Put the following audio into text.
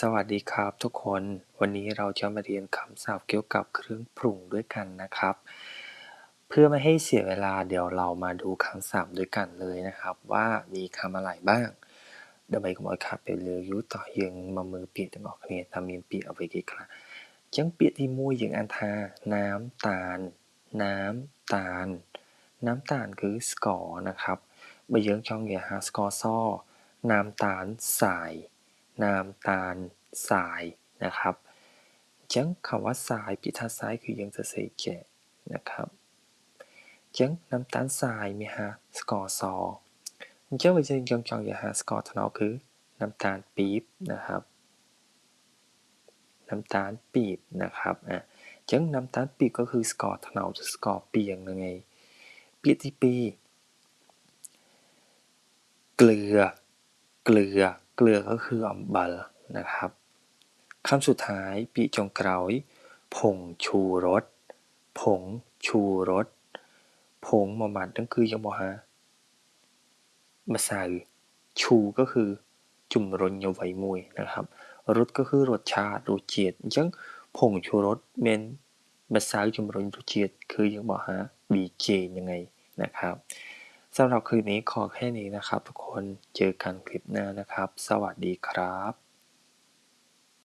สวัสดีครับทุกคน วันนี้เราจะมาเรียนคำศัพท์เกี่ยวกับเครื่องปรุงด้วยกันนะครับ เพื่อไม่ให้เสียเวลาเดี๋ยวเรามาดูคำศัพท์ด้วยกันเลยนะครับ ว่ามีคำอะไรบ้างเดี๋ยวไปก็บอกครับไปเรือยุต่อยังมามือเปียกบอกเนี่ยทำเมียนเปียกเอาไปกี่ครั้งจังเปียกที่มูอย่างอันทา น้ำตาล น้ำตาล น้ำตาลคือสกอร์นะครับใบเยื้งช่องเนี่ยฮะสกอร์ซ่อน้ำตาลสาย น้ำตาลทรายนะครับจังคำว่าทรายพิทัศซ้ายคือยังจะใส่แกนะครับจังน้ำตาลทรายมีฮะสกอร์ซอจังไปจะยังจองอย่าฮะสกอร์ทนอคือน้ำตาลปี๊บนะครับ น้ำตาลปี๊บนะครับอะจังน้ำตาลปี๊บก็คือสกอร์ทนอสกอร์เปียงนั่นไงปีที่ปี เกลือ เกลือ เกลือก็คืออมบัลนะครับคำสุดท้ายปีจงเกรอยผงชูรสผงชูรสผงมอมัดนั่นคือยังบ่ฮะมาใส่ชูก็คือจุ่มรนยาไวมวยนะครับรสก็คือรสชาติรสเจียดยังผงชูรสเมนมาใส่จุ่มรนรสเจียดคือยังบ่ฮะบีเจยังไงนะครับ สำหรับคืนนี้ขอแค่นี้นะครับทุกคน เจอกันคลิปหน้านะครับ สวัสดีครับ